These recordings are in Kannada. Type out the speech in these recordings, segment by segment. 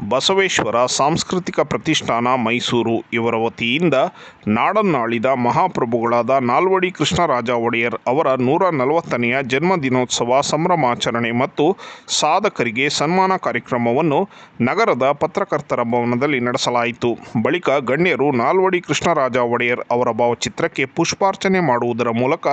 ಬಸವೇಶ್ವರ ಸಾಂಸ್ಕೃತಿಕ ಪ್ರತಿಷ್ಠಾನ ಮೈಸೂರು. ಇವರ ವತಿಯಿಂದ ನಾಡನ್ನಾಳಿದ ಮಹಾಪ್ರಭುಗಳಾದ ನಾಲ್ವಡಿ ಕೃಷ್ಣರಾಜ ಒಡೆಯರ್ ಅವರ ನೂರ ನಲವತ್ತನೆಯ ಜನ್ಮದಿನೋತ್ಸವ ಸಂಭ್ರಮಾಚರಣೆ ಮತ್ತು ಸಾಧಕರಿಗೆ ಸನ್ಮಾನ ಕಾರ್ಯಕ್ರಮವನ್ನು ನಗರದ ಪತ್ರಕರ್ತರ ಭವನದಲ್ಲಿ ನಡೆಸಲಾಯಿತು. ಬಳಿಕ ಗಣ್ಯರು ನಾಲ್ವಡಿ ಕೃಷ್ಣರಾಜ ಒಡೆಯರ್ ಅವರ ಭಾವಚಿತ್ರಕ್ಕೆ ಪುಷ್ಪಾರ್ಚನೆ ಮಾಡುವುದರ ಮೂಲಕ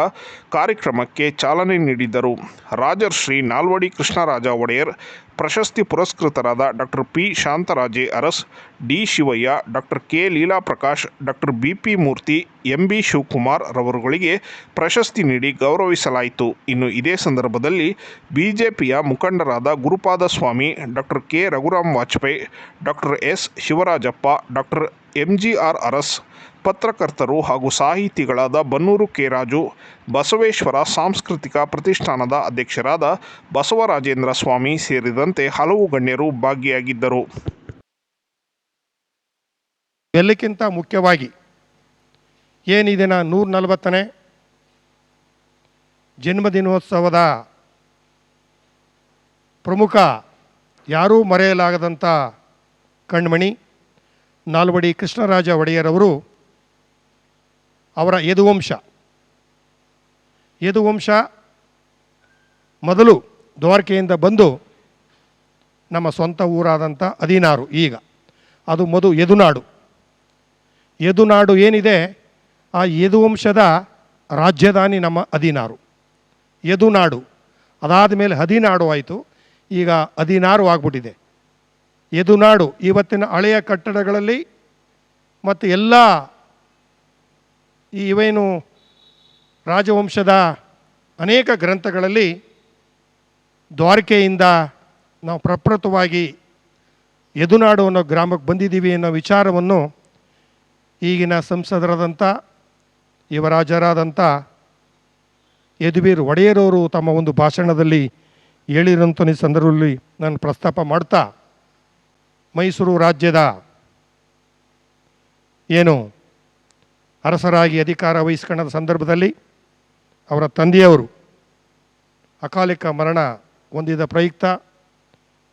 ಕಾರ್ಯಕ್ರಮಕ್ಕೆ ಚಾಲನೆ ನೀಡಿದರು. ರಾಜರ್ಶ್ರೀ ನಾಲ್ವಡಿ ಕೃಷ್ಣರಾಜ ಒಡೆಯರ್ ಪ್ರಶಸ್ತಿ ಪುರಸ್ಕೃತರಾದ doctor P Shantaraje Aras, D Shivaiah, doctor K Leela Prakash doctor B P Murthy, M B Shivakumar ರವರುಗಳಿಗೆ ಪ್ರಶಸ್ತಿ ನೀಡಿ ಗೌರವಿಸಲಾಯಿತು. ಇನ್ನು ಇದೇ ಸಂದರ್ಭದಲ್ಲಿ ಬಿಜೆಪಿಯ ಮುಖಂಡರಾದ Gurupada Swami doctor K Raghuram Vajpayee, doctor S Shivarajappa, doctor M G R Aras, ಪತ್ರಕರ್ತರು ಹಾಗೂ ಸಾಹಿತಿಗಳಾದ ಬನ್ನೂರು ಕೆ. ರಾಜು, ಬಸವೇಶ್ವರ ಸಾಂಸ್ಕೃತಿಕ ಪ್ರತಿಷ್ಠಾನದ ಅಧ್ಯಕ್ಷರಾದ ಬಸವರಾಜೇಂದ್ರ ಸ್ವಾಮಿ ಸೇರಿದಂತೆ ಹಲವು ಗಣ್ಯರು ಭಾಗಿಯಾಗಿದ್ದರು. ಎಲ್ಲಕ್ಕಿಂತ ಮುಖ್ಯವಾಗಿ ಏನಿದಿನ ನೂರ ನಲವತ್ತನೇ ಜನ್ಮದಿನೋತ್ಸವದ ಪ್ರಮುಖ ಯಾರೂ ಮರೆಯಲಾಗದಂಥ ಕಣ್ಮಣಿ ನಾಲ್ವಡಿ ಕೃಷ್ಣರಾಜ ಒಡೆಯರವರು ಅವರ ಯದುವಂಶ. ಯದುವಂಶ ಮೊದಲು ದ್ವಾರಕೆಯಿಂದ ಬಂದು ನಮ್ಮ ಸ್ವಂತ ಊರಾದಂಥ ಹದಿನಾರು ಈಗ, ಅದು ಮಧು ಯದುನಾಡು. ಯದುನಾಡು ಏನಿದೆ? ಆ ಯದುವಂಶದ ರಾಜಧಾನಿ ನಮ್ಮ ಹದಿನಾರು. ಯದುನಾಡು ಅದಾದ ಮೇಲೆ ಹದಿನಾಡು ಆಯಿತು, ಈಗ ಹದಿನಾರು ಆಗ್ಬಿಟ್ಟಿದೆ. ಯದುನಾಡು ಇವತ್ತಿನ ಹಳೆಯ ಕಟ್ಟಡಗಳಲ್ಲಿ ಮತ್ತು ಎಲ್ಲ ಈ ಇವೇನು ರಾಜವಂಶದ ಅನೇಕ ಗ್ರಂಥಗಳಲ್ಲಿ ದ್ವಾರಕೆಯಿಂದ ನಾವು ಪ್ರಪ್ರಥವಾಗಿ ಯದುನಾಡು ಅನ್ನೋ ಗ್ರಾಮಕ್ಕೆ ಬಂದಿದ್ದೀವಿ ಅನ್ನೋ ವಿಚಾರವನ್ನು ಈಗಿನ ಸಂಸದರಾದಂಥ, ಯುವರಾಜರಾದಂಥ ಯದುವೀರ್ ಒಡೆಯರವರು ತಮ್ಮ ಒಂದು ಭಾಷಣದಲ್ಲಿ ಹೇಳಿರೋಂಥ ಸಂದರ್ಭದಲ್ಲಿ ನಾನು ಪ್ರಸ್ತಾಪ ಮಾಡ್ತಾ ಮೈಸೂರು ರಾಜ್ಯದ ಏನು ಅರಸರಾಗಿ ಅಧಿಕಾರ ವಹಿಸ್ಕೊಂಡ ಸಂದರ್ಭದಲ್ಲಿ ಅವರ ತಂದೆಯವರು ಅಕಾಲಿಕ ಮರಣ ಹೊಂದಿದ ಪ್ರಯುಕ್ತ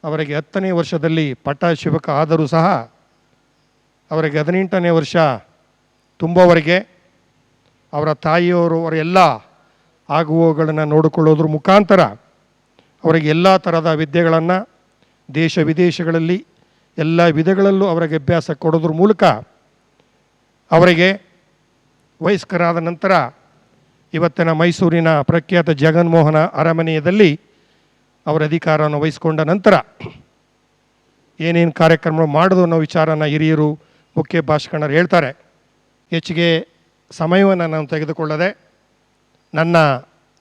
ಅವರಿಗೆ ಹತ್ತನೇ ವರ್ಷದಲ್ಲಿ ಪಟ್ಟಾಭಿಷೇಕ ಆದರೂ ಸಹ ಅವರಿಗೆ ಹದಿನೆಂಟನೇ ವರ್ಷ ತುಂಬವರೆಗೆ ಅವರ ತಾಯಿಯವರು, ಅವರ ಎಲ್ಲ ಆಗುವಗಳನ್ನು ನೋಡಿಕೊಳ್ಳೋದ್ರ ಮುಖಾಂತರ ಅವರಿಗೆ ಎಲ್ಲ ಥರದ ವಿದ್ಯೆಗಳನ್ನು ದೇಶ ವಿದೇಶಗಳಲ್ಲಿ ಎಲ್ಲ ವಿಧಗಳಲ್ಲೂ ಅವರಿಗೆ ಅಭ್ಯಾಸ ಕೊಡೋದ್ರ ಮೂಲಕ ಅವರಿಗೆ ವಯಸ್ಕರಾದ ನಂತರ ಇವತ್ತಿನ ಮೈಸೂರಿನ ಪ್ರಖ್ಯಾತ ಜಗನ್ಮೋಹನ ಅರಮನೆಯಲ್ಲಿ ಅವರ ಅಧಿಕಾರವನ್ನು ವಹಿಸಿಕೊಂಡ ನಂತರ ಏನೇನು ಕಾರ್ಯಕ್ರಮ ಮಾಡೋದು ಅನ್ನೋ ವಿಚಾರನ ಹಿರಿಯರು ಮುಖ್ಯ ಭಾಷಣರು ಹೇಳ್ತಾರೆ. ಹೆಚ್ಚಿಗೆ ಸಮಯವನ್ನು ನಾನು ತೆಗೆದುಕೊಳ್ಳದೆ ನನ್ನ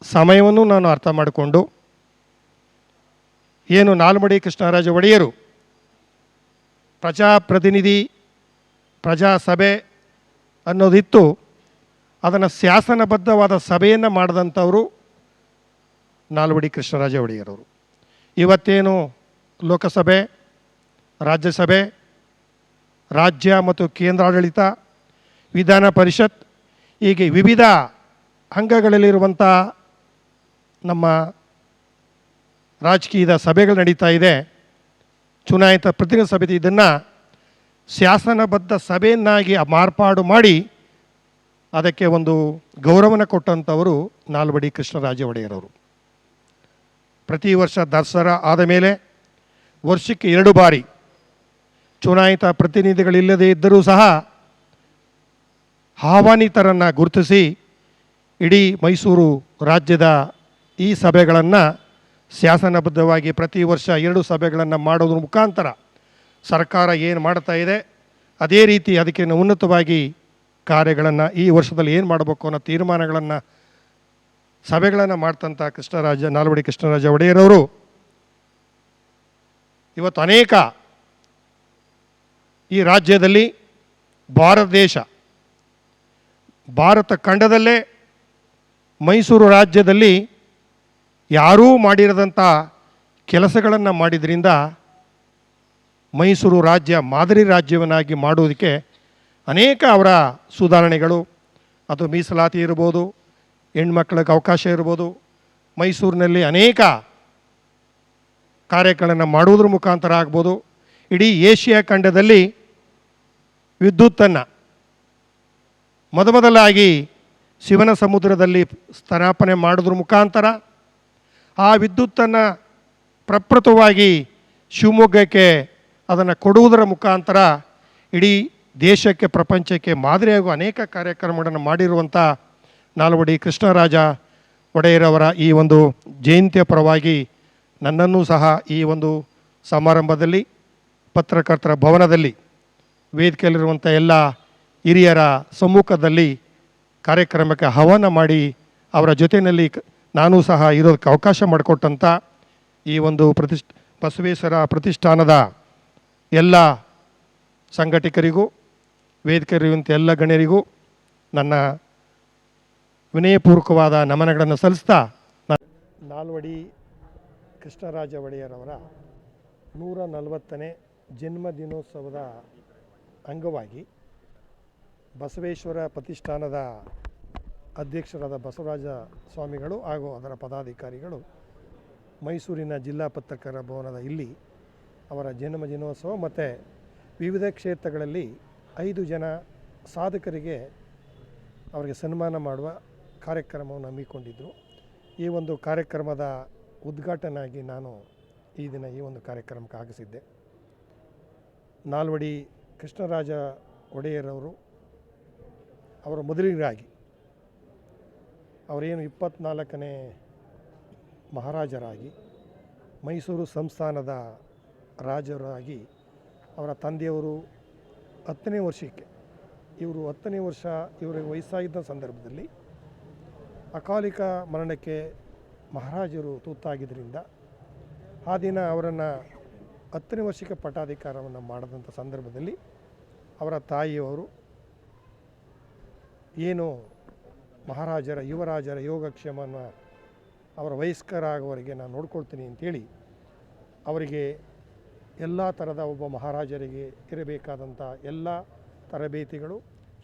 ಸಮಯವನ್ನು ನಾನು ಅರ್ಥ ಮಾಡಿಕೊಂಡು ಏನು ನಾಲ್ಮಡಿ ಕೃಷ್ಣರಾಜ ಒಡೆಯರು ಪ್ರಜಾಪ್ರತಿನಿಧಿ, ಪ್ರಜಾಸಭೆ ಅನ್ನೋದಿತ್ತು. ಅದನ್ನು ಶಾಸನಬದ್ಧವಾದ ಸಭೆಯನ್ನು ಮಾಡಿದಂಥವರು ನಾಲ್ವಡಿ ಕೃಷ್ಣರಾಜ ಒಡೆಯರವರು. ಇವತ್ತೇನು ಲೋಕಸಭೆ, ರಾಜ್ಯಸಭೆ, ರಾಜ್ಯ ಮತ್ತು ಕೇಂದ್ರಾಡಳಿತ, ವಿಧಾನ ಪರಿಷತ್, ಹೀಗೆ ವಿವಿಧ ಅಂಗಗಳಲ್ಲಿರುವಂಥ ನಮ್ಮ ರಾಜಕೀಯದ ಸಭೆಗಳು ನಡೀತಾ ಇದೆ. ಚುನಾಯಿತ ಪ್ರತಿನಿಧಿ ಸಮಿತಿ ಇದನ್ನು ಶಾಸನಬದ್ಧ ಸಭೆಯನ್ನಾಗಿ ಮಾರ್ಪಾಡು ಮಾಡಿ ಅದಕ್ಕೆ ಒಂದು ಗೌರವನ ಕೊಟ್ಟಂಥವರು ನಾಲ್ವಡಿ ಕೃಷ್ಣರಾಜ ಒಡೆಯರವರು ಪ್ರತಿ ವರ್ಷ ದಸರಾ ಆದ ಮೇಲೆ ವರ್ಷಕ್ಕೆ ಎರಡು ಬಾರಿ ಚುನಾಯಿತ ಪ್ರತಿನಿಧಿಗಳಿಲ್ಲದೇ ಇದ್ದರೂ ಸಹ ಆಹ್ವಾನಿತರನ್ನು ಗುರುತಿಸಿ ಇಡೀ ಮೈಸೂರು ರಾಜ್ಯದ ಈ ಸಭೆಗಳನ್ನು ಶಾಸನಬದ್ಧವಾಗಿ ಪ್ರತಿ ವರ್ಷ ಎರಡು ಸಭೆಗಳನ್ನು ಮಾಡೋದ್ರ ಮುಖಾಂತರ ಸರ್ಕಾರ ಏನು ಮಾಡ್ತಾ ಇದೆ, ಅದೇ ರೀತಿ ಅದಕ್ಕೆ ಉನ್ನತವಾಗಿ ಕಾರ್ಯಗಳನ್ನು ಈ ವರ್ಷದಲ್ಲಿ ಏನು ಮಾಡಬೇಕು ಅನ್ನೋ ತೀರ್ಮಾನಗಳನ್ನು ಸಭೆಗಳನ್ನು ಮಾಡ್ತಂಥ ಕೃಷ್ಣರಾಜ, ನಾಲ್ವಡಿ ಕೃಷ್ಣರಾಜ ಒಡೆಯರವರು ಇವತ್ತು ಅನೇಕ ಈ ರಾಜ್ಯದಲ್ಲಿ ಭಾರತ ದೇಶ, ಭಾರತ ಖಂಡದಲ್ಲೇ ಮೈಸೂರು ರಾಜ್ಯದಲ್ಲಿ ಯಾರೂ ಮಾಡಿರದಂಥ ಕೆಲಸಗಳನ್ನು ಮಾಡಿದ್ರಿಂದ ಮೈಸೂರು ರಾಜ್ಯ ಮಾದರಿ ರಾಜ್ಯವನ್ನಾಗಿ ಮಾಡೋದಕ್ಕೆ ಅನೇಕ ಅವರ ಸುಧಾರಣೆಗಳು. ಅದು ಮೀಸಲಾತಿ ಇರ್ಬೋದು, ಹೆಣ್ಮಕ್ಳಿಗೆ ಅವಕಾಶ ಇರ್ಬೋದು, ಮೈಸೂರಿನಲ್ಲಿ ಅನೇಕ ಕಾರ್ಯಗಳನ್ನು ಮಾಡುವುದ್ರ ಮುಖಾಂತರ ಆಗ್ಬೋದು. ಇಡೀ ಏಷ್ಯಾ ಖಂಡದಲ್ಲಿ ವಿದ್ಯುತ್ತನ್ನು ಮೊದಮೊದಲಾಗಿ ಶಿವನ ಸಮುದ್ರದಲ್ಲಿ ಸ್ಥಾಪನೆ ಮಾಡೋದ್ರ ಮುಖಾಂತರ ಆ ವಿದ್ಯುತ್ತನ್ನು ಪ್ರಪ್ರಥವಾಗಿ ಶಿವಮೊಗ್ಗಕ್ಕೆ ಅದನ್ನು ಕೊಡುವುದರ ಮುಖಾಂತರ ಇಡೀ ದೇಶಕ್ಕೆ, ಪ್ರಪಂಚಕ್ಕೆ ಮಾದರಿಯಾಗುವ ಅನೇಕ ಕಾರ್ಯಕ್ರಮಗಳನ್ನು ಮಾಡಿರುವಂಥ ನಾಲ್ವಡಿ ಕೃಷ್ಣರಾಜ ಒಡೆಯರವರ ಈ ಒಂದು ಜಯಂತಿಯ ಪರವಾಗಿ ನನ್ನನ್ನು ಸಹ ಈ ಒಂದು ಸಮಾರಂಭದಲ್ಲಿ, ಪತ್ರಕರ್ತರ ಭವನದಲ್ಲಿ ವೇದಿಕೆಯಲ್ಲಿರುವಂಥ ಎಲ್ಲ ಹಿರಿಯರ ಸಮ್ಮುಖದಲ್ಲಿ ಕಾರ್ಯಕ್ರಮಕ್ಕೆ ಆಹ್ವಾನ ಮಾಡಿ ಅವರ ಜೊತೆಯಲ್ಲಿ ನಾನೂ ಸಹ ಇರೋದಕ್ಕೆ ಅವಕಾಶ ಮಾಡಿಕೊಟ್ಟಂಥ ಈ ಒಂದು ಪ್ರತಿಷ್ಠ, ಬಸವೇಶ್ವರ ಪ್ರತಿಷ್ಠಾನದ ಎಲ್ಲ ಸಂಘಟಕರಿಗೂ ವೇದಿಕೆಯಲ್ಲಿರುವಂಥ ಎಲ್ಲ ಗಣ್ಯರಿಗೂ ನನ್ನ ವಿನಯಪೂರ್ವಕವಾದ ನಮನಗಳನ್ನು ಸಲ್ಲಿಸ್ತಾ ನಾಲ್ವಡಿ ಕೃಷ್ಣರಾಜ ಒಡೆಯರವರ ನೂರ ನಲವತ್ತನೇ ಜನ್ಮ ದಿನೋತ್ಸವದ ಅಂಗವಾಗಿ ಬಸವೇಶ್ವರ ಪ್ರತಿಷ್ಠಾನದ ಅಧ್ಯಕ್ಷರಾದ ಬಸವರಾಜ ಸ್ವಾಮಿಗಳು ಹಾಗೂ ಅದರ ಪದಾಧಿಕಾರಿಗಳು ಮೈಸೂರಿನ ಜಿಲ್ಲಾ ಪತ್ರಕರ ಭವನದ ಇಲ್ಲಿ ಅವರ ಜನ್ಮ ದಿನೋತ್ಸವ ಮತ್ತು ವಿವಿಧ ಕ್ಷೇತ್ರಗಳಲ್ಲಿ ಐದು ಜನ ಸಾಧಕರಿಗೆ ಅವರಿಗೆ ಸನ್ಮಾನ ಮಾಡುವ ಕಾರ್ಯಕ್ರಮವನ್ನು ಹಮ್ಮಿಕೊಂಡಿದ್ದರು ಈ ಒಂದು ಕಾರ್ಯಕ್ರಮದ ಉದ್ಘಾಟನಾಗಿ ನಾನು ಈ ದಿನ ಈ ಒಂದು ಕಾರ್ಯಕ್ರಮಕ್ಕೆ ಆಗಿಸಿದ್ದೆ. ನಾಲ್ವಡಿ ಕೃಷ್ಣರಾಜ ಒಡೆಯರವರು, ಅವರ ಮೊದಲಿಗರಾಗಿ ಅವರೇನು ಇಪ್ಪತ್ನಾಲ್ಕನೇ ಮಹಾರಾಜರಾಗಿ ಮೈಸೂರು ಸಂಸ್ಥಾನದ ರಾಜರಾಗಿ ಅವರ ತಂದೆಯವರು ಹತ್ತನೇ ವರ್ಷಕ್ಕೆ, ಇವರು ಹತ್ತನೇ ವರ್ಷ ಇವರಿಗೆ ವಯಸ್ಸಾಗಿದ್ದ ಸಂದರ್ಭದಲ್ಲಿ ಅಕಾಲಿಕ ಮರಣಕ್ಕೆ ಮಹಾರಾಜರು ತುತ್ತಾಗಿದ್ದರಿಂದ ಆ ದಿನ ಅವರನ್ನು ಹತ್ತನೇ ವರ್ಷಕ್ಕೆ ಪಟ್ಟಾಧಿಕಾರವನ್ನು ಮಾಡಿದಂಥ ಸಂದರ್ಭದಲ್ಲಿ ಅವರ ತಾಯಿಯವರು ಏನು ಮಹಾರಾಜರ, ಯುವರಾಜರ ಯೋಗಕ್ಷೇಮವನ್ನು ಅವರ ವಯಸ್ಕರಾಗುವವರೆಗೆ ನಾನು ನೋಡ್ಕೊಳ್ತೀನಿ ಅಂತೇಳಿ ಅವರಿಗೆ ಎಲ್ಲ ಥರದ ಒಬ್ಬ ಮಹಾರಾಜರಿಗೆ ಇರಬೇಕಾದಂಥ ಎಲ್ಲ ತರಬೇತಿಗಳು,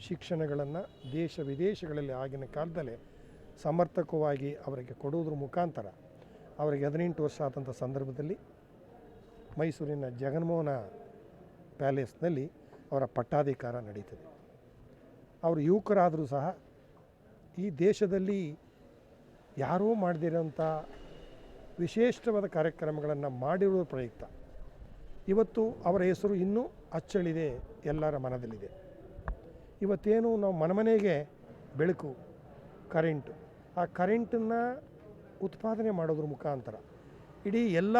ಶಿಕ್ಷಣಗಳನ್ನು ದೇಶ ವಿದೇಶಗಳಲ್ಲಿ ಆಗಿನ ಕಾಲದಲ್ಲೇ ಸಮರ್ಥಕವಾಗಿ ಅವರಿಗೆ ಕೊಡುವುದ್ರ ಮುಖಾಂತರ ಅವರಿಗೆ ಹದಿನೆಂಟು ವರ್ಷ ಆದಂಥ ಸಂದರ್ಭದಲ್ಲಿ ಮೈಸೂರಿನ ಜಗನ್ಮೋಹನ ಪ್ಯಾಲೇಸ್ನಲ್ಲಿ ಅವರ ಪಟ್ಟಾಧಿಕಾರ ನಡೀತದೆ. ಅವರು ಯುವಕರಾದರೂ ಸಹ ಈ ದೇಶದಲ್ಲಿ ಯಾರೂ ಮಾಡದಿರೋಂಥ ವಿಶೇಷವಾದ ಕಾರ್ಯಕ್ರಮಗಳನ್ನು ಮಾಡಿರುವ ಪ್ರಯುಕ್ತ. ಇವತ್ತು ಅವರ ಹೆಸರು ಇನ್ನೂ ಅಚ್ಚಳಿದೆ, ಎಲ್ಲರ ಮನದಲ್ಲಿದೆ. ಇವತ್ತೇನು ನಾವು ಮನಮನೆಗೆ ಬೆಳಕು, ಕರೆಂಟು. ಆ ಕರೆಂಟನ್ನು ಉತ್ಪಾದನೆ ಮಾಡೋದ್ರ ಮುಖಾಂತರ ಇಡೀ ಎಲ್ಲ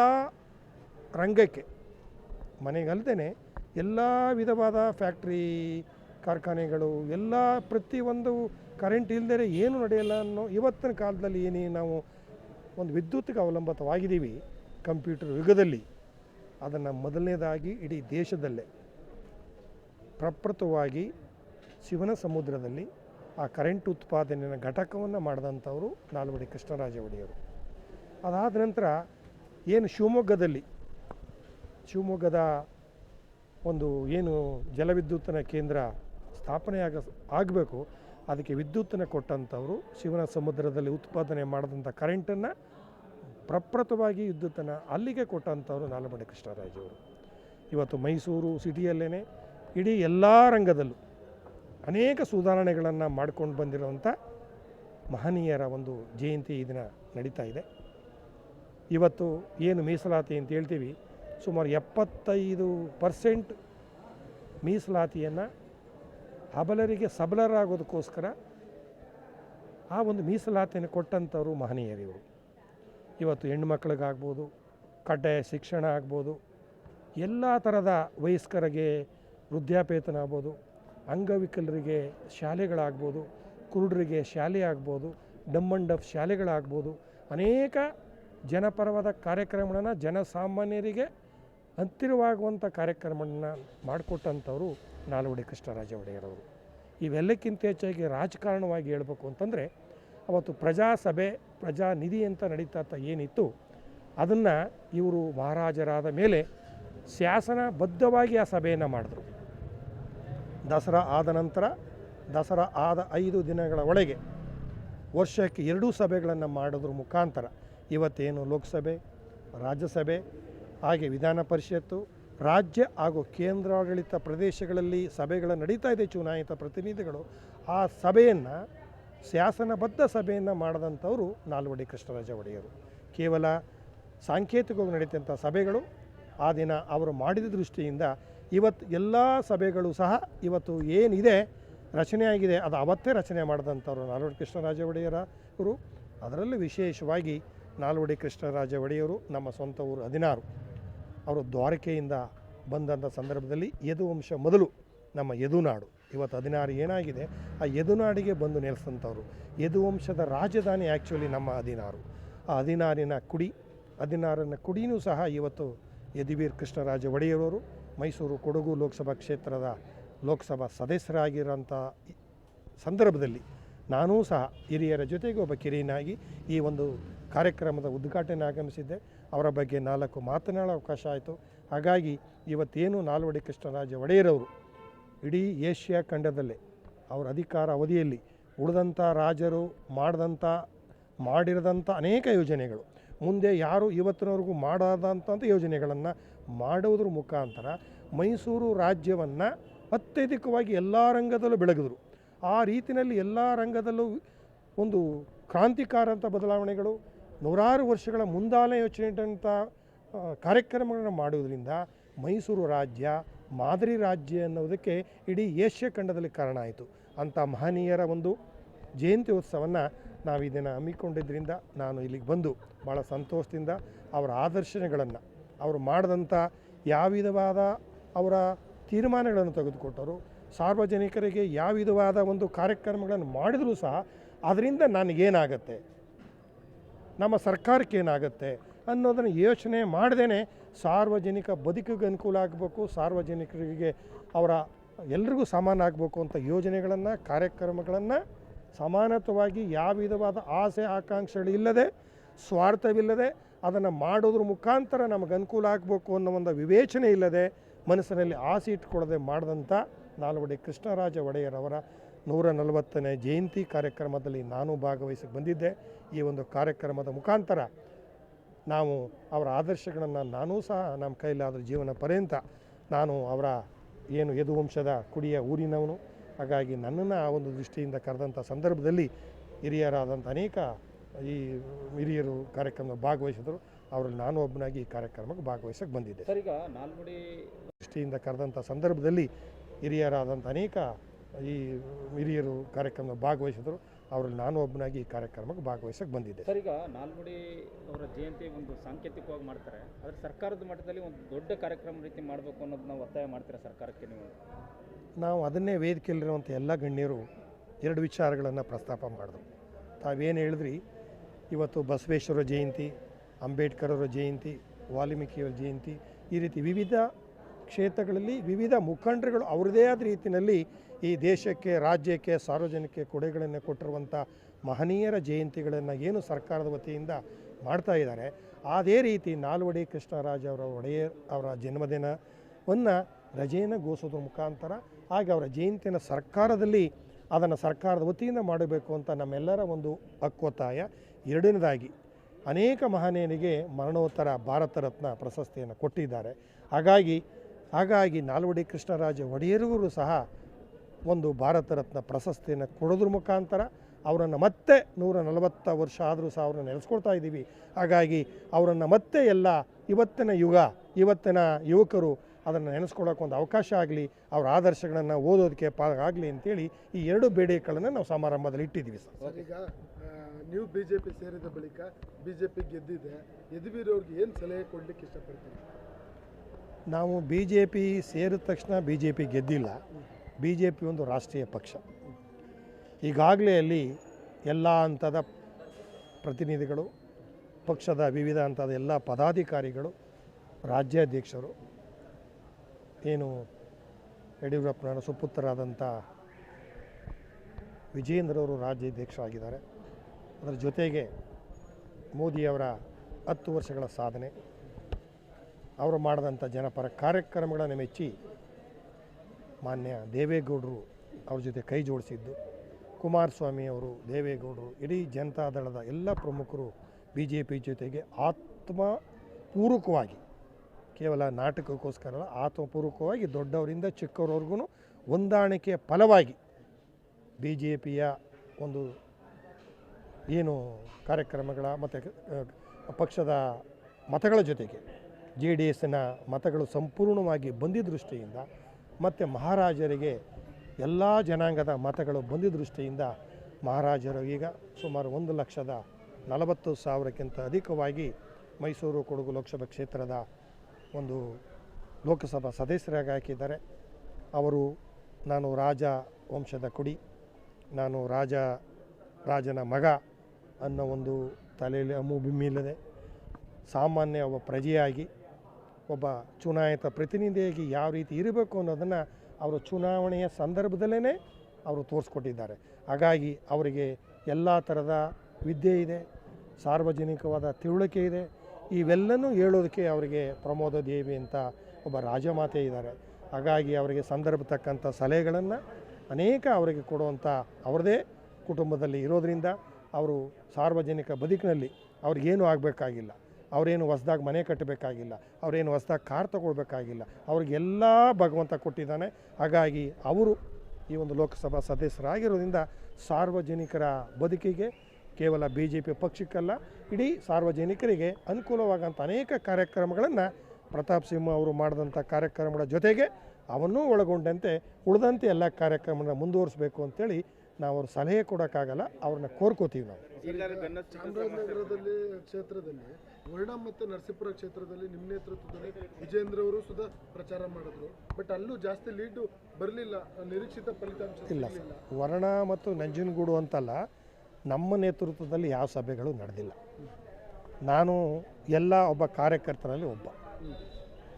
ರಂಗಕ್ಕೆ ಮನೆಗಲ್ದೇ ಎಲ್ಲ ವಿಧವಾದ ಫ್ಯಾಕ್ಟ್ರಿ, ಕಾರ್ಖಾನೆಗಳು, ಎಲ್ಲ ಪ್ರತಿಯೊಂದು ಕರೆಂಟ್ ಇಲ್ಲದೇ ಏನು ನಡೆಯಲ್ಲ ಅನ್ನೋ ಇವತ್ತಿನ ಕಾಲದಲ್ಲಿ ಏನೇ ನಾವು ಒಂದು ವಿದ್ಯುತ್ಗೆ ಅವಲಂಬಿತವಾಗಿದ್ದೀವಿ ಕಂಪ್ಯೂಟರ್ ಯುಗದಲ್ಲಿ, ಅದನ್ನು ಮೊದಲನೇದಾಗಿ ಇಡೀ ದೇಶದಲ್ಲೇ ಪ್ರಪ್ರಥವಾಗಿ ಶಿವನ ಸಮುದ್ರದಲ್ಲಿ ಆ ಕರೆಂಟ್ ಉತ್ಪಾದನೆಯ ಘಟಕವನ್ನು ಮಾಡಿದಂಥವರು ನಾಲ್ವಡಿ ಕೃಷ್ಣರಾಜ ಒಡೆಯರು ಅದಾದ ನಂತರ ಏನು ಶಿವಮೊಗ್ಗದಲ್ಲಿ, ಶಿವಮೊಗ್ಗದ ಒಂದು ಏನು ಜಲವಿದ್ಯುತ್ತಿನ ಕೇಂದ್ರ ಸ್ಥಾಪನೆ ಆಗ ಆಗಬೇಕು ಅದಕ್ಕೆ ವಿದ್ಯುತ್ತನ್ನು ಕೊಟ್ಟಂಥವರು ಶಿವನ ಸಮುದ್ರದಲ್ಲಿ ಉತ್ಪಾದನೆ ಮಾಡಿದಂಥ ಕರೆಂಟನ್ನು ಪ್ರಪ್ರಥವಾಗಿ ವಿದ್ಯುತ್ತನ್ನು ಅಲ್ಲಿಗೆ ಕೊಟ್ಟಂಥವರು ನಾಲ್ವಡಿ ಕೃಷ್ಣರಾಜವರು ಇವತ್ತು ಮೈಸೂರು ಸಿಟಿಯಲ್ಲೇ ಇಡೀ ಎಲ್ಲ ರಂಗದಲ್ಲೂ ಅನೇಕ ಸುಧಾರಣೆಗಳನ್ನು ಮಾಡ್ಕೊಂಡು ಬಂದಿರುವಂಥ ಮಹನೀಯರ ಒಂದು ಜಯಂತಿ ಈ ದಿನ ನಡೀತಾ ಇದೆ. ಇವತ್ತು ಏನು ಮೀಸಲಾತಿ ಅಂತ ಹೇಳ್ತೀವಿ, ಸುಮಾರು ಎಪ್ಪತ್ತೈದು ಪರ್ಸೆಂಟ್ ಮೀಸಲಾತಿಯನ್ನು ಹಬಲರಿಗೆ ಸಬಲರಾಗೋದಕ್ಕೋಸ್ಕರ ಆ ಒಂದು ಮೀಸಲಾತಿಯನ್ನು ಕೊಟ್ಟಂಥವ್ರು ಮಹನೀಯರಿವರು. ಇವತ್ತು ಹೆಣ್ಮಕ್ಳಿಗಾಗ್ಬೋದು ಕಡ್ಡಾಯ ಶಿಕ್ಷಣ ಆಗ್ಬೋದು, ಎಲ್ಲ ಥರದ ವಯಸ್ಕರಿಗೆ ವೃದ್ಧಾಪೇತನ ಆಗ್ಬೋದು, ಅಂಗವಿಕಲರಿಗೆ ಶಾಲೆಗಳಾಗ್ಬೋದು, ಕುರುಡರಿಗೆ ಶಾಲೆ ಆಗ್ಬೋದು ಡಮ್ ಆಫ್ ಡಫ್ ಶಾಲೆಗಳಾಗ್ಬೋದು, ಅನೇಕ ಜನಪರವಾದ ಕಾರ್ಯಕ್ರಮಗಳನ್ನು ಜನಸಾಮಾನ್ಯರಿಗೆ ಹತ್ತಿರವಾಗುವಂಥ ಕಾರ್ಯಕ್ರಮವನ್ನು ಮಾಡಿಕೊಟ್ಟಂಥವ್ರು ನಾಲ್ವಡಿ ಕೃಷ್ಣರಾಜ ಒಡೆಯರವರು. ಇವೆಲ್ಲಕ್ಕಿಂತ ಹೆಚ್ಚಾಗಿ ರಾಜಕಾರಣವಾಗಿ ಹೇಳಬೇಕು ಅಂತಂದರೆ, ಅವತ್ತು ಪ್ರಜಾಸಭೆ, ಪ್ರಜಾನಿಧಿ ಅಂತ ನಡೀತಾ ಅಂತ ಏನಿತ್ತು, ಅದನ್ನು ಇವರು ಮಹಾರಾಜರಾದ ಮೇಲೆ ಶಾಸನಬದ್ಧವಾಗಿ ಆ ಸಭೆಯನ್ನು ಮಾಡಿದ್ರು. ದಸರಾ ಆದ ನಂತರ, ದಸರಾ ಆದ ಐದು ದಿನಗಳ ಒಳಗೆ ವರ್ಷಕ್ಕೆ ಎರಡೂ ಸಭೆಗಳನ್ನು ಮಾಡೋದ್ರ ಮುಖಾಂತರ. ಇವತ್ತೇನು ಲೋಕಸಭೆ, ರಾಜ್ಯಸಭೆ, ಹಾಗೆ ವಿಧಾನ ಪರಿಷತ್ತು ರಾಜ್ಯ ಹಾಗೂ ಕೇಂದ್ರಾಡಳಿತ ಪ್ರದೇಶಗಳಲ್ಲಿ ಸಭೆಗಳು ನಡೀತಾ ಇದೆ ಚುನಾಯಿತ ಪ್ರತಿನಿಧಿಗಳು. ಆ ಸಭೆಯನ್ನು, ಶಾಸನಬದ್ಧ ಸಭೆಯನ್ನು ಮಾಡಿದಂಥವರು ನಾಲ್ವಡಿ ಕೃಷ್ಣರಾಜ ಒಡೆಯರು. ಕೇವಲ ಸಾಂಕೇತಿಕವಾಗಿ ನಡೀತಂಥ ಸಭೆಗಳು, ಆ ದಿನ ಅವರು ಮಾಡಿದ ದೃಷ್ಟಿಯಿಂದ ಇವತ್ತು ಎಲ್ಲ ಸಭೆಗಳು ಸಹ ಇವತ್ತು ಏನಿದೆ ರಚನೆಯಾಗಿದೆ ಅದು ಅವತ್ತೇ ರಚನೆ ಮಾಡಿದಂಥವ್ರು ನಾಲ್ವಡಿ ಕೃಷ್ಣರಾಜ ಒಡೆಯರವರು. ಅದರಲ್ಲೂ ವಿಶೇಷವಾಗಿ ನಾಲ್ವಡಿ ಕೃಷ್ಣರಾಜ ಒಡೆಯರು ನಮ್ಮ ಸ್ವಂತ ಊರು ಹದಿನಾರು. ಅವರು ದ್ವಾರಕೆಯಿಂದ ಬಂದಂಥ ಸಂದರ್ಭದಲ್ಲಿ ಯದುವಂಶ ಮೊದಲು ನಮ್ಮ ಯದುನಾಡು. ಇವತ್ತು ಹದಿನಾರು ಏನಾಗಿದೆ, ಆ ಯದುನಾಡಿಗೆ ಬಂದು ನೆಲೆಸಂಥವ್ರು. ಯದುವಂಶದ ರಾಜಧಾನಿ ಆ್ಯಕ್ಚುಲಿ ನಮ್ಮ ಹದಿನಾರು. ಆ ಹದಿನಾರಿನ ಕುಡಿ, ಹದಿನಾರನ ಕುಡಿನೂ ಸಹ ಇವತ್ತು ಯದುವೀರ್ ಕೃಷ್ಣರಾಜ ಒಡೆಯರವರು, ಮೈಸೂರು ಕೊಡಗು ಲೋಕಸಭಾ ಕ್ಷೇತ್ರದ ಲೋಕಸಭಾ ಸದಸ್ಯರಾಗಿರೋಂಥ ಸಂದರ್ಭದಲ್ಲಿ ನಾನೂ ಸಹ ಹಿರಿಯರ ಜೊತೆಗೆ ಒಬ್ಬ ಕಿರಿಯನಾಗಿ ಈ ಒಂದು ಕಾರ್ಯಕ್ರಮದ ಉದ್ಘಾಟನೆ ಆಗಮಿಸಿದ್ದೆ. ಅವರ ಬಗ್ಗೆ ನಾಲ್ಕು ಮಾತನಾಡೋ ಅವಕಾಶ ಆಯಿತು. ಹಾಗಾಗಿ ಇವತ್ತೇನು ನಾಲ್ವಡಿ ಕೃಷ್ಣರಾಜ ಒಡೆಯರವರು ಇಡೀ ಏಷ್ಯಾ ಖಂಡದಲ್ಲೇ ಅವರ ಅಧಿಕಾರ ಅವಧಿಯಲ್ಲಿ ಉಳಿದಂಥ ರಾಜರು, ಮಾಡಿದಂಥ, ಮಾಡಿರದಂಥ ಅನೇಕ ಯೋಜನೆಗಳು. ಮುಂದೆ ಯಾರು ಇವತ್ತಿನವರೆಗೂ ಮಾಡಾದಂಥ ಯೋಜನೆಗಳನ್ನು ಮಾಡುವುದ್ರ ಮುಖಾಂತರ ಮೈಸೂರು ರಾಜ್ಯವನ್ನು ಅತ್ಯಧಿಕವಾಗಿ ಎಲ್ಲ ರಂಗದಲ್ಲೂ ಬೆಳಗಿದ್ರು. ಆ ರೀತಿಯಲ್ಲಿ ಎಲ್ಲ ರಂಗದಲ್ಲೂ ಒಂದು ಕ್ರಾಂತಿಕಾರಂಥ ಬದಲಾವಣೆಗಳು ನೂರಾರು ವರ್ಷಗಳ ಮುಂದಾಲ ಯೋಚನೆ ಇಟ್ಟಂಥ ಕಾರ್ಯಕ್ರಮಗಳನ್ನು ಮಾಡುವುದರಿಂದ ಮೈಸೂರು ರಾಜ್ಯ, ಮಾದರಿ ರಾಜ್ಯ ಅನ್ನೋದಕ್ಕೆ ಇಡೀ ಏಷ್ಯಾ ಖಂಡದಲ್ಲಿ ಕಾರಣ ಆಯಿತು. ಅಂಥ ಮಹನೀಯರ ಒಂದು ಜಯಂತಿ ಉತ್ಸವವನ್ನು ನಾವು ಇದನ್ನು ಹಮ್ಮಿಕೊಂಡಿದ್ದರಿಂದ ನಾನು ಇಲ್ಲಿಗೆ ಬಂದು ಭಾಳ ಸಂತೋಷದಿಂದ ಅವರ ಆದರ್ಶನಗಳನ್ನು ಅವರು ಮಾಡಿದಂಥ ಯಾವ ವಿಧವಾದ ಅವರ ತೀರ್ಮಾನಗಳನ್ನು ತೆಗೆದುಕೊಟ್ಟರು, ಸಾರ್ವಜನಿಕರಿಗೆ ಯಾವ ವಿಧವಾದ ಒಂದು ಕಾರ್ಯಕ್ರಮಗಳನ್ನು ಮಾಡಿದರೂ ಸಹ, ಅದರಿಂದ ನನಗೇನಾಗತ್ತೆ? ನಮ್ಮ ಸರ್ಕಾರಕ್ಕೆ ಏನಾಗುತ್ತೆ ಅನ್ನೋದನ್ನು ಯೋಚನೆ ಮಾಡದೇನೆ ಸಾರ್ವಜನಿಕ ಬದುಕಿಗೆ ಅನುಕೂಲ ಆಗಬೇಕು, ಸಾರ್ವಜನಿಕರಿಗೆ ಅವರ ಎಲ್ರಿಗೂ ಸಮಾನ ಆಗಬೇಕು ಅಂತ ಯೋಜನೆಗಳನ್ನು, ಕಾರ್ಯಕ್ರಮಗಳನ್ನು ಸಮಾನತವಾಗಿ ಯಾವ ವಿಧವಾದ ಆಸೆ, ಆಕಾಂಕ್ಷೆಗಳು ಇಲ್ಲದೆ, ಸ್ವಾರ್ಥವಿಲ್ಲದೆ ಅದನ್ನು ಮಾಡೋದ್ರ ಮುಖಾಂತರ ನಮಗೆ ಅನುಕೂಲ ಆಗಬೇಕು ಅನ್ನೋ ಒಂದು ವಿವೇಚನೆ ಇಲ್ಲದೆ ಮನಸ್ಸಿನಲ್ಲಿ ಆಸೆ ಇಟ್ಕೊಳ್ಳದೆ ಮಾಡಿದಂಥ ನಾಲ್ವಡಿ ಕೃಷ್ಣರಾಜ ಒಡೆಯರವರ ನೂರ ನಲವತ್ತನೇ ಜಯಂತಿ ಕಾರ್ಯಕ್ರಮದಲ್ಲಿ ನಾನು ಭಾಗವಹಿಸಿ ಬಂದಿದ್ದೆ. ಈ ಒಂದು ಕಾರ್ಯಕ್ರಮದ ಮುಖಾಂತರ ನಾವು ಅವರ ಆದರ್ಶಗಳನ್ನು ನಾನೂ ಸಹ ನಮ್ಮ ಕೈಲಾದ ಜೀವನ ಪರ್ಯಂತ ನಾನು ಅವರ ಏನು ಯದುವಂಶದ ಕುಡಿಯ ಊರಿನವನು. ಹಾಗಾಗಿ ನನ್ನನ್ನು ಆ ಒಂದು ದೃಷ್ಟಿಯಿಂದ ಕರೆದಂಥ ಸಂದರ್ಭದಲ್ಲಿ ಹಿರಿಯರಾದಂಥ ಅನೇಕ ಈ ಹಿರಿಯರು ಕಾರ್ಯಕ್ರಮ ಭಾಗವಹಿಸಿದರು. ಅವರಲ್ಲಿ ನಾನು ಒಬ್ಬನಾಗಿ ಈ ಕಾರ್ಯಕ್ರಮಕ್ಕೆ ಭಾಗವಹಿಸಕ್ಕೆ ಬಂದಿದ್ದೆ. ಸರಿ ದೃಷ್ಟಿಯಿಂದ ಕರೆದಂಥ ಸಂದರ್ಭದಲ್ಲಿ ಹಿರಿಯರಾದಂಥ ಅನೇಕ ಈ ಹಿರಿಯರು ಕಾರ್ಯಕ್ರಮ ಭಾಗವಹಿಸಿದ್ರು. ಅವರಲ್ಲಿ ನಾನು ಒಬ್ಬನಾಗಿ ಈ ಕಾರ್ಯಕ್ರಮಕ್ಕೆ ಭಾಗವಹಿಸಕ್ಕೆ ಬಂದಿದ್ದೆ. ಸರ್ ಈಗ ನಾಲ್ಮುಡಿ ಅವರ ಜಯಂತಿ ಒಂದು ಸಾಂಕೇತಿಕವಾಗಿ ಮಾಡ್ತಾರೆ. ಆದರೆ ಸರ್ಕಾರದ ಮಟ್ಟದಲ್ಲಿ ಒಂದು ದೊಡ್ಡ ಕಾರ್ಯಕ್ರಮ ರೀತಿ ಮಾಡಬೇಕು ಅನ್ನೋದು ನಾವು ಒತ್ತಾಯ ಮಾಡ್ತೀರಾ ಸರ್ಕಾರಕ್ಕೆ ನೀವು? ನಾವು ಅದನ್ನೇ ವೇದಿಕೆಯಲ್ಲಿರುವಂಥ ಎಲ್ಲ ಗಣ್ಯರು ಎರಡು ವಿಚಾರಗಳನ್ನು ಪ್ರಸ್ತಾಪ ಮಾಡಿದ್ರು. ತಾವೇನು ಹೇಳಿದ್ರಿ ಇವತ್ತು ಬಸವೇಶ್ವರ ಜಯಂತಿ ಅಂಬೇಡ್ಕರ್ ಅವರ ಜಯಂತಿ ವಾಲ್ಮೀಕಿಯವರ ಜಯಂತಿ ಈ ರೀತಿ ವಿವಿಧ ಕ್ಷೇತ್ರಗಳಲ್ಲಿ ವಿವಿಧ ಮುಖಂಡರುಗಳು ಅವ್ರದ್ದೇ ಆದ ರೀತಿಯಲ್ಲಿ ಈ ದೇಶಕ್ಕೆ, ರಾಜ್ಯಕ್ಕೆ ಸಾರ್ವಜನಿಕ ಕೊಡುಗೆಗಳನ್ನು ಕೊಟ್ಟಿರುವಂಥ ಮಹನೀಯರ ಜಯಂತಿಗಳನ್ನು ಏನು ಸರ್ಕಾರದ ವತಿಯಿಂದ ಮಾಡ್ತಾ ಇದ್ದಾರೆ. ಅದೇ ರೀತಿ ನಾಲ್ವಡಿ ಕೃಷ್ಣರಾಜ ಅವರ ಒಡೆಯರ್ ಅವರ ಜನ್ಮದಿನವನ್ನು ರಜೆಯನ್ನು ಘೋಷಿಸೋದ್ರ ಮುಖಾಂತರ ಹಾಗೆ ಅವರ ಜಯಂತಿನ ಸರ್ಕಾರದಲ್ಲಿ ಅದನ್ನು ಸರ್ಕಾರದ ವತಿಯಿಂದ ಮಾಡಬೇಕು ಅಂತ ನಮ್ಮೆಲ್ಲರ ಒಂದು ಹಕ್ಕೊತ್ತಾಯ ಎರಡನೇದಾಗಿ, ಅನೇಕ ಮಹನೀಯನಿಗೆ ಮರಣೋತ್ತರ ಭಾರತ ರತ್ನ ಪ್ರಶಸ್ತಿಯನ್ನು ಕೊಟ್ಟಿದ್ದಾರೆ. ಹಾಗಾಗಿ ಹಾಗಾಗಿ ನಾಲ್ವಡಿ ಕೃಷ್ಣರಾಜ ಒಡೆಯರಿಗೂ ಸಹ ಒಂದು ಭಾರತ ರತ್ನ ಪ್ರಶಸ್ತಿಯನ್ನು ಕೊಡೋದ್ರ ಮುಖಾಂತರ ಅವರನ್ನು ಮತ್ತೆ ನೂರ ನಲವತ್ತ ವರ್ಷ ಆದರೂ ಸಹ ಅವ್ರನ್ನ ನೆಲೆಸ್ಕೊಳ್ತಾ ಇದ್ದೀವಿ. ಹಾಗಾಗಿ ಅವರನ್ನು ಮತ್ತೆ ಎಲ್ಲ ಇವತ್ತಿನ ಯುಗ ಇವತ್ತಿನ ಯುವಕರು ಅದನ್ನು ನೆನೆಸ್ಕೊಳ್ಳೋಕೆ ಒಂದು ಅವಕಾಶ ಆಗಲಿ ಅವರ ಆದರ್ಶಗಳನ್ನು ಓದೋದಕ್ಕೆ ಪಾ ಆಗಲಿ ಅಂತೇಳಿ ಈ ಎರಡು ಬೇಡಿಕೆಗಳನ್ನು ನಾವು ಸಮಾರಂಭದಲ್ಲಿ ಇಟ್ಟಿದ್ದೀವಿ ಸರ್. ಈಗ ನೀವು ಬಿ ಜೆ ಪಿ ಸೇರಿದ ಬಳಿಕ ಬಿ ಜೆ ಪಿ ಗೆದ್ದಿದೆ. ಯದುವೀರ್ ಅವ್ರಿಗೆ ಏನು ಸಲಹೆ ಕೊಡ್ಲಿಕ್ಕೆ ಇಷ್ಟಪಡ್ತೀವಿ ನಾವು ಬಿ ಜೆ ಪಿ ಸೇರಿದ ತಕ್ಷಣ ಬಿ ಜೆ ಪಿ ಗೆದ್ದಿಲ್ಲ. ಬಿ ಜೆ ಪಿ ಒಂದು ರಾಷ್ಟ್ರೀಯ ಪಕ್ಷ. ಈಗಾಗಲೇ ಅಲ್ಲಿ ಎಲ್ಲ ಹಂತದ ಪ್ರತಿನಿಧಿಗಳು, ಪಕ್ಷದ ವಿವಿಧ ಹಂತದ ಎಲ್ಲ ಪದಾಧಿಕಾರಿಗಳು, ರಾಜ್ಯಾಧ್ಯಕ್ಷರು, ಏನು ಯಡಿಯೂರಪ್ಪನವರ ಸುಪುತ್ರರಾದಂಥ ವಿಜೇಂದ್ರವರು ರಾಜ್ಯಾಧ್ಯಕ್ಷರಾಗಿದ್ದಾರೆ. ಅದರ ಜೊತೆಗೆ ಮೋದಿಯವರ ಹತ್ತು ವರ್ಷಗಳ ಸಾಧನೆ, ಅವರು ಮಾಡಿದಂಥ ಜನಪರ ಕಾರ್ಯಕ್ರಮಗಳನ್ನು ಮೆಚ್ಚಿ ಮಾನ್ಯ ದೇವೇಗೌಡರು ಅವ್ರ ಜೊತೆ ಕೈ ಜೋಡಿಸಿದ್ದು. ಕುಮಾರಸ್ವಾಮಿ ಅವರು, ದೇವೇಗೌಡರು, ಇಡೀ ಜನತಾದಳದ ಎಲ್ಲ ಪ್ರಮುಖರು ಬಿ ಜೆ ಪಿ ಜೊತೆಗೆ ಆತ್ಮಪೂರ್ವಕವಾಗಿ ಕೇವಲ ನಾಟಕಕ್ಕೋಸ್ಕರ ಅಲ್ಲ ಆತ್ಮಪೂರ್ವಕವಾಗಿ ದೊಡ್ಡವರಿಂದ ಚಿಕ್ಕವ್ರವ್ರಿಗೂ ಹೊಂದಾಣಿಕೆಯ ಫಲವಾಗಿ ಬಿ ಜೆ ಪಿಯ ಒಂದು ಏನು ಕಾರ್ಯಕ್ರಮಗಳ ಮತ್ತು ಪಕ್ಷದ ಮತಗಳ ಜೊತೆಗೆ ಜೆ ಡಿ ಎಸ್ನ ಮತಗಳು ಸಂಪೂರ್ಣವಾಗಿ ಬಂದಿದ್ದ ದೃಷ್ಟಿಯಿಂದ ಮತ್ತು ಮಹಾರಾಜರಿಗೆ ಎಲ್ಲ ಜನಾಂಗದ ಮತಗಳು ಬಂದ ದೃಷ್ಟಿಯಿಂದ ಮಹಾರಾಜರು ಈಗ ಸುಮಾರು ಒಂದು ಲಕ್ಷದ ನಲವತ್ತು ಸಾವಿರಕ್ಕಿಂತ ಅಧಿಕವಾಗಿ ಮೈಸೂರು ಕೊಡಗು ಲೋಕಸಭಾ ಕ್ಷೇತ್ರದ ಒಂದು ಲೋಕಸಭಾ ಸದಸ್ಯರಾಗಿ ಹಾಕಿದ್ದಾರೆ. ಅವರು ನಾನು ರಾಜ ವಂಶದ ಕುಡಿ, ನಾನು ರಾಜ, ರಾಜನ ಮಗ ಅನ್ನೋ ಒಂದು ತಲೆಯಲ್ಲಿ ಅಮು ಬಿಮ್ಮಿಲ್ಲದೆ ಸಾಮಾನ್ಯ ಒಬ್ಬ ಪ್ರಜೆಯಾಗಿ ಒಬ್ಬ ಚುನಾಯಿತ ಪ್ರತಿನಿಧಿಯಾಗಿ ಯಾವ ರೀತಿ ಇರಬೇಕು ಅನ್ನೋದನ್ನು ಅವರು ಚುನಾವಣೆಯ ಸಂದರ್ಭದಲ್ಲೇ ಅವರು ತೋರಿಸ್ಕೊಟ್ಟಿದ್ದಾರೆ. ಹಾಗಾಗಿ ಅವರಿಗೆ ಎಲ್ಲ ಥರದ ವಿದ್ಯೆ ಇದೆ, ಸಾರ್ವಜನಿಕವಾದ ತಿಳುವಳಿಕೆ ಇದೆ. ಇವೆಲ್ಲನೂ ಹೇಳೋದಕ್ಕೆ ಅವರಿಗೆ ಪ್ರಮೋದ ದೇವಿ ಅಂತ ಒಬ್ಬ ರಾಜಮಾತೆ ಇದ್ದಾರೆ. ಹಾಗಾಗಿ ಅವರಿಗೆ ಸಂದರ್ಭ ತಕ್ಕಂಥ ಸಲಹೆಗಳನ್ನು ಅನೇಕ ಅವರಿಗೆ ಕೊಡುವಂಥ ಅವರದೇ ಕುಟುಂಬದಲ್ಲಿ ಇರೋದರಿಂದ ಅವರು ಸಾರ್ವಜನಿಕ ಬದುಕಿನಲ್ಲಿ ಅವ್ರಿಗೇನು ಆಗಬೇಕಾಗಿಲ್ಲ. ಅವರೇನು ಹೊಸ್ದಾಗಿ ಮನೆ ಕಟ್ಟಬೇಕಾಗಿಲ್ಲ ಅವರೇನು ಹೊಸ್ದಾಗಿ ಕಾರ್ ತಗೊಳ್ಬೇಕಾಗಿಲ್ಲ ಅವ್ರಿಗೆಲ್ಲ ಭಗವಂತ ಕೊಟ್ಟಿದ್ದಾನೆ. ಹಾಗಾಗಿ ಅವರು ಈ ಒಂದು ಲೋಕಸಭಾ ಸದಸ್ಯರಾಗಿರೋದ್ರಿಂದ ಸಾರ್ವಜನಿಕರ ಬದುಕಿಗೆ ಕೇವಲ ಬಿ ಜೆ ಪಿ ಪಕ್ಷಕ್ಕಲ್ಲ, ಇಡೀ ಸಾರ್ವಜನಿಕರಿಗೆ ಅನುಕೂಲವಾಗಂಥ ಅನೇಕ ಕಾರ್ಯಕ್ರಮಗಳನ್ನು ಪ್ರತಾಪ್ ಸಿಂಹ ಅವರು ಮಾಡಿದಂಥ ಕಾರ್ಯಕ್ರಮಗಳ ಜೊತೆಗೆ ಅವನ್ನೂ ಒಳಗೊಂಡಂತೆ ಉಳಿದಂತೆ ಎಲ್ಲ ಕಾರ್ಯಕ್ರಮನ ಮುಂದುವರಿಸಬೇಕು ಅಂತೇಳಿ ನಾವು ಅವ್ರ ಸಲಹೆ ಕೊಡೋಕ್ಕಾಗಲ್ಲ ಅವ್ರನ್ನ ಕೋರ್ಕೋತೀವಿ ನಾವು. ಚಾಮರಾಜನಗರದಲ್ಲಿ ಕ್ಷೇತ್ರದಲ್ಲಿ ವರ್ಣ ಮತ್ತು ನರಸೀಪುರ ಕ್ಷೇತ್ರದಲ್ಲಿ ನಿಮ್ಮ ನೇತೃತ್ವದಲ್ಲಿ ವಿಜೇಂದ್ರ ಅವರು ಸುಧಾ ಪ್ರಚಾರ ಮಾಡಿದ್ರು. ಬಟ್ ಅಲ್ಲೂ ಜಾಸ್ತಿ ಲೀಡು ಬರಲಿಲ್ಲ ನಿರೀಕ್ಷಿತ ಫಲಿತಾಂಶ ಇಲ್ಲ ಸರ್. ವರ್ಣ ಮತ್ತು ನಂಜನಗೂಡು ಅಂತಲ್ಲ ನಮ್ಮ ನೇತೃತ್ವದಲ್ಲಿ ಯಾವ ಸಭೆಗಳು ನಡೆದಿಲ್ಲ. ನಾನು ಎಲ್ಲ ಒಬ್ಬ ಕಾರ್ಯಕರ್ತರಲ್ಲಿ ಒಬ್ಬ.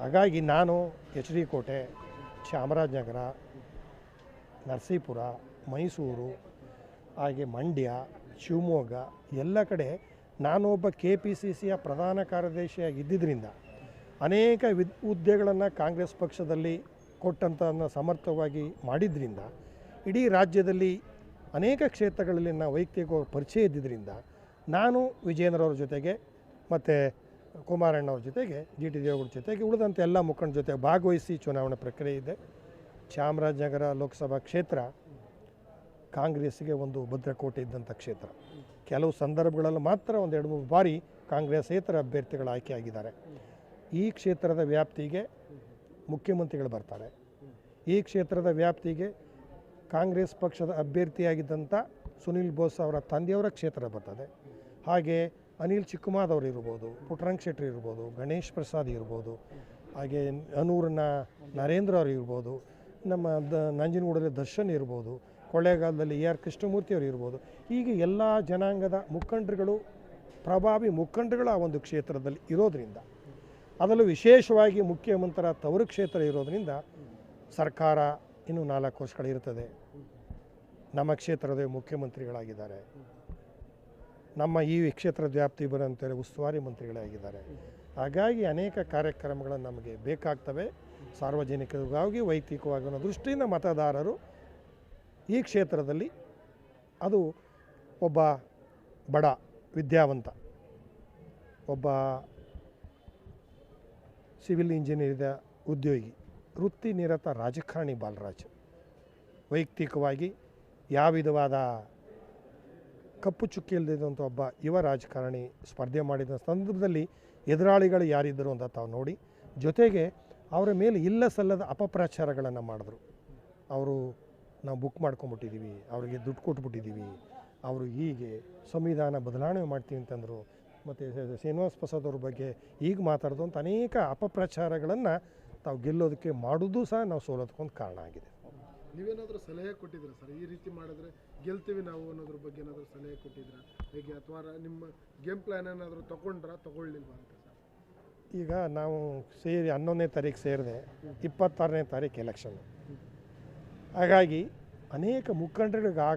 ಹಾಗಾಗಿ ನಾನು ಎಚ್ ಡಿ ಕೋಟೆ ಚಾಮರಾಜನಗರ ನರಸೀಪುರ ಮೈಸೂರು, ಹಾಗೆ ಮಂಡ್ಯ, ಶಿವಮೊಗ್ಗ, ಎಲ್ಲ ಕಡೆ ನಾನು ಒಬ್ಬ ಕೆ ಪಿ ಸಿ ಸಿಯ ಪ್ರಧಾನ ಕಾರ್ಯದರ್ಶಿಯಾಗಿ ಇದ್ದಿದ್ದರಿಂದ ಅನೇಕ ವಿದ್, ಹುದ್ದೆಗಳನ್ನು ಕಾಂಗ್ರೆಸ್ ಪಕ್ಷದಲ್ಲಿ ಕೊಟ್ಟಂಥನ್ನು ಸಮರ್ಥವಾಗಿ ಮಾಡಿದ್ದರಿಂದ ಇಡೀ ರಾಜ್ಯದಲ್ಲಿ ಅನೇಕ ಕ್ಷೇತ್ರಗಳಲ್ಲಿ ನಾನು ವೈಯಕ್ತಿಕ ಪರಿಚಯ ಇದ್ದಿದ್ದರಿಂದ ನಾನು ವಿಜೇಂದ್ರವ್ರ ಜೊತೆಗೆ ಮತ್ತು ಕುಮಾರಣ್ಣವ್ರ ಜೊತೆಗೆ, ಜಿ ಟಿ ದೇವೇಗೌಡ ಜೊತೆಗೆ ಉಳಿದಂಥ ಎಲ್ಲ ಮುಖಂಡ ಜೊತೆ ಭಾಗವಹಿಸಿ ಚುನಾವಣೆ ಪ್ರಕ್ರಿಯೆ ಇದೆ. ಚಾಮರಾಜನಗರ ಲೋಕಸಭಾ ಕ್ಷೇತ್ರ ಕಾಂಗ್ರೆಸ್ಸಿಗೆ ಒಂದು ಭದ್ರಕೋಟೆ ಇದ್ದಂಥ ಕ್ಷೇತ್ರ. ಕೆಲವು ಸಂದರ್ಭಗಳಲ್ಲಿ ಮಾತ್ರ ಒಂದು ಎರಡು ಮೂರು ಬಾರಿ ಕಾಂಗ್ರೆಸ್ಸೇತರ ಅಭ್ಯರ್ಥಿಗಳು ಆಯ್ಕೆಯಾಗಿದ್ದಾರೆ. ಈ ಕ್ಷೇತ್ರದ ವ್ಯಾಪ್ತಿಗೆ ಮುಖ್ಯಮಂತ್ರಿಗಳು ಬರ್ತಾರೆ. ಈ ಕ್ಷೇತ್ರದ ವ್ಯಾಪ್ತಿಗೆ ಕಾಂಗ್ರೆಸ್ ಪಕ್ಷದ ಅಭ್ಯರ್ಥಿಯಾಗಿದ್ದಂಥ ಸುನಿಲ್ ಬೋಸ್ ಅವರ ತಂದೆಯವರ ಕ್ಷೇತ್ರ ಬರ್ತದೆ. ಹಾಗೆ ಅನಿಲ್ ಚಿಕ್ಕಮಾದವ್ರು ಇರ್ಬೋದು, ಪುಟ್ಟರಂಗ್ ಶೆಟ್ಟಿ ಇರ್ಬೋದು, ಗಣೇಶ್ ಪ್ರಸಾದ್ ಇರ್ಬೋದು, ಹಾಗೆ ಅನೂರನ ನರೇಂದ್ರ ಅವರು ಇರ್ಬೋದು, ನಮ್ಮ ದ ನಂಜನಗೂಡಲ್ಲಿ ದರ್ಶನ್ ಇರ್ಬೋದು ಕೊಳ್ಳೇಗಾಲದಲ್ಲಿ ಎ ಆರ್ ಕೃಷ್ಣಮೂರ್ತಿಯವರು ಇರ್ಬೋದು. ಹೀಗೆ ಎಲ್ಲ ಜನಾಂಗದ ಮುಖಂಡರುಗಳು, ಪ್ರಭಾವಿ ಮುಖಂಡರುಗಳು ಆ ಒಂದು ಕ್ಷೇತ್ರದಲ್ಲಿ ಇರೋದರಿಂದ, ಅದರಲ್ಲೂ ವಿಶೇಷವಾಗಿ ಮುಖ್ಯಮಂತ್ರಿ ತವರು ಕ್ಷೇತ್ರ ಇರೋದರಿಂದ ಸರ್ಕಾರ ಇನ್ನೂ ನಾಲ್ಕು ವರ್ಷಗಳಿರ್ತದೆ ನಮ್ಮ ಕ್ಷೇತ್ರದ ಮುಖ್ಯಮಂತ್ರಿಗಳಾಗಿದ್ದಾರೆ. ನಮ್ಮ ಈ ಕ್ಷೇತ್ರದ ವ್ಯಾಪ್ತಿ ಬರುವಂಥ ಉಸ್ತುವಾರಿ ಮಂತ್ರಿಗಳಾಗಿದ್ದಾರೆ. ಹಾಗಾಗಿ ಅನೇಕ ಕಾರ್ಯಕ್ರಮಗಳು ನಮಗೆ ಬೇಕಾಗ್ತವೆ. ಸಾರ್ವಜನಿಕರಿಗಾಗಿ, ವೈಯಕ್ತಿಕವಾಗಿ ದೃಷ್ಟಿಯಿಂದ ಮತದಾರರು ಈ ಕ್ಷೇತ್ರದಲ್ಲಿ ಅದು ಒಬ್ಬ ಬಡ ವಿದ್ಯಾವಂತ, ಒಬ್ಬ ಸಿವಿಲ್ ಇಂಜಿನಿಯರಿದ ಉದ್ಯೋಗಿ ವೃತ್ತಿ ನಿರತ ರಾಜಕಾರಣಿ ಬಾಲರಾಜ್. ವೈಯಕ್ತಿಕವಾಗಿ ಯಾವ ವಿಧವಾದ ಕಪ್ಪು ಚುಕ್ಕಿ ಇಲ್ಲದಿದ್ದಂಥ ಒಬ್ಬ ಯುವ ರಾಜಕಾರಣಿ ಸ್ಪರ್ಧೆ ಮಾಡಿದ ಸಂದರ್ಭದಲ್ಲಿ ಎದುರಾಳಿಗಳು ಯಾರಿದ್ದರು ಅಂತ ತಾವು ನೋಡಿ, ಜೊತೆಗೆ ಅವರ ಮೇಲೆ ಇಲ್ಲ ಸಲ್ಲದ ಅಪಪ್ರಚಾರಗಳನ್ನು ಮಾಡಿದ್ರು. ಅವರು ನಾವು ಬುಕ್ ಮಾಡ್ಕೊಂಬಿಟ್ಟಿದ್ದೀವಿ ಅವರಿಗೆ ದುಡ್ಡು ಕೊಟ್ಬಿಟ್ಟಿದ್ದೀವಿ ಅವರು ಹೀಗೆ ಸಂವಿಧಾನ ಬದಲಾವಣೆ ಮಾಡ್ತೀವಿ ಅಂತಂದರು. ಮತ್ತು ಶ್ರೀನಿವಾಸ ಪ್ರಸಾದ್ ಅವ್ರ ಬಗ್ಗೆ ಈಗ ಮಾತಾಡೋದು ಅಂತ ಅನೇಕ ಅಪಪ್ರಚಾರಗಳನ್ನು ತಾವು ಗೆಲ್ಲೋದಕ್ಕೆ ಮಾಡೋದು ಸಹ ನಾವು ಸೋಲೋದಕ್ಕೊಂದು ಕಾರಣ ಆಗಿದೆ. ನೀವೇನಾದರೂ ಸಲಹೆ ಕೊಟ್ಟಿದ್ದೀರಾ ಸರ್? ಈ ರೀತಿ ಮಾಡಿದ್ರೆ ಗೆಲ್ತೀವಿ ನಾವು ಅನ್ನೋದ್ರ ಬಗ್ಗೆ ಏನಾದರೂ ಸಲಹೆ ಕೊಟ್ಟಿದ್ದೀರಾ? ಹೇಗೆ ಅಥವಾ ನಿಮ್ಮ ಗೇಮ್ ಪ್ಲ್ಯಾನ್ ಏನಾದರೂ ತೊಗೊಂಡ್ರ ತೊಗೊಳ್ಳಿಲ್ವಾ ಅಂತ ಸರ್? ಈಗ ನಾವು ಸೇರಿ ಹನ್ನೊಂದನೇ ತಾರೀಕು ಸೇರಿದೆ ಇಪ್ಪತ್ತಾರನೇ ತಾರೀಕು ಎಲೆಕ್ಷನ್ ಹಾಗಾಗಿ ಅನೇಕ ಮುಖಂಡರಿಗೆ ಆಗ